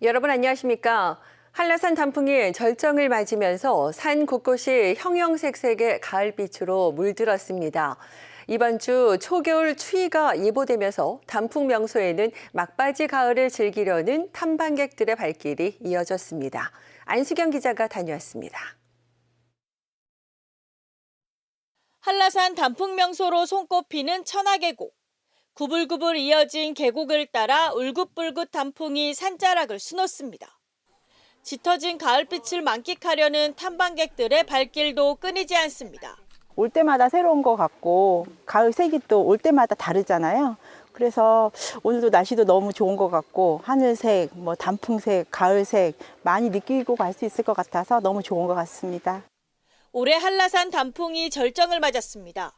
여러분 안녕하십니까? 한라산 단풍이 절정을 맞으면서 산 곳곳이 형형색색의 가을빛으로 물들었습니다. 이번 주 초겨울 추위가 예보되면서 단풍 명소에는 막바지 가을을 즐기려는 탐방객들의 발길이 이어졌습니다. 안수경 기자가 다녀왔습니다. 한라산 단풍 명소로 손꼽히는 천하계곡. 구불구불 이어진 계곡을 따라 울긋불긋 단풍이 산자락을 수놓습니다. 짙어진 가을빛을 만끽하려는 탐방객들의 발길도 끊이지 않습니다. 올 때마다 새로운 것 같고 가을 색이 또 올 때마다 다르잖아요. 그래서 오늘도 날씨도 너무 좋은 것 같고 하늘색, 뭐 단풍색, 가을색 많이 느끼고 갈 수 있을 것 같아서 너무 좋은 것 같습니다. 올해 한라산 단풍이 절정을 맞았습니다.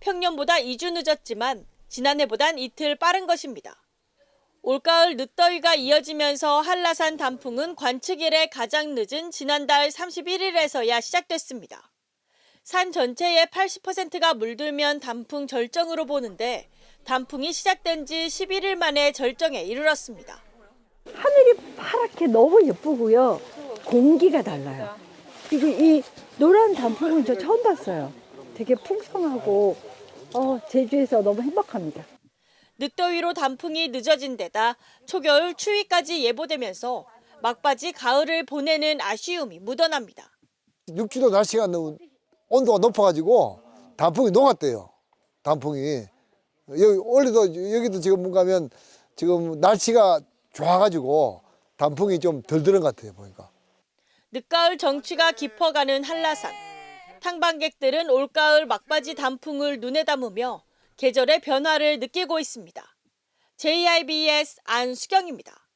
평년보다 2주 늦었지만 지난해보단 이틀 빠른 것입니다. 올가을 늦더위가 이어지면서 한라산 단풍은 관측 일에 가장 늦은 지난달 31일에서야 시작됐습니다. 산 전체의 80%가 물들면 단풍 절정으로 보는데 단풍이 시작된 지 11일 만에 절정에 이르렀습니다. 하늘이 파랗게 너무 예쁘고요. 공기가 달라요. 그리고 이 노란 단풍은 저 처음 봤어요. 되게 풍성하고 어, 제주에서 너무 행복합니다. 늦더위로 단풍이 늦어진 데다 초겨울 추위까지 예보되면서 막바지 가을을 보내는 아쉬움이 묻어납니다. 육지도 날씨가 너무 온도가 높아가지고 단풍이 녹았대요. 단풍이 여기 원래도 여기도 지금 뭔가 하면 지금 날씨가 좋아가지고 단풍이 좀 덜 드는 것 같아요 보니까. 늦가을 정취가 깊어가는 한라산. 탕방객들은 올가을 막바지 단풍을 눈에 담으며 계절의 변화를 느끼고 있습니다. JIBS 안수경입니다.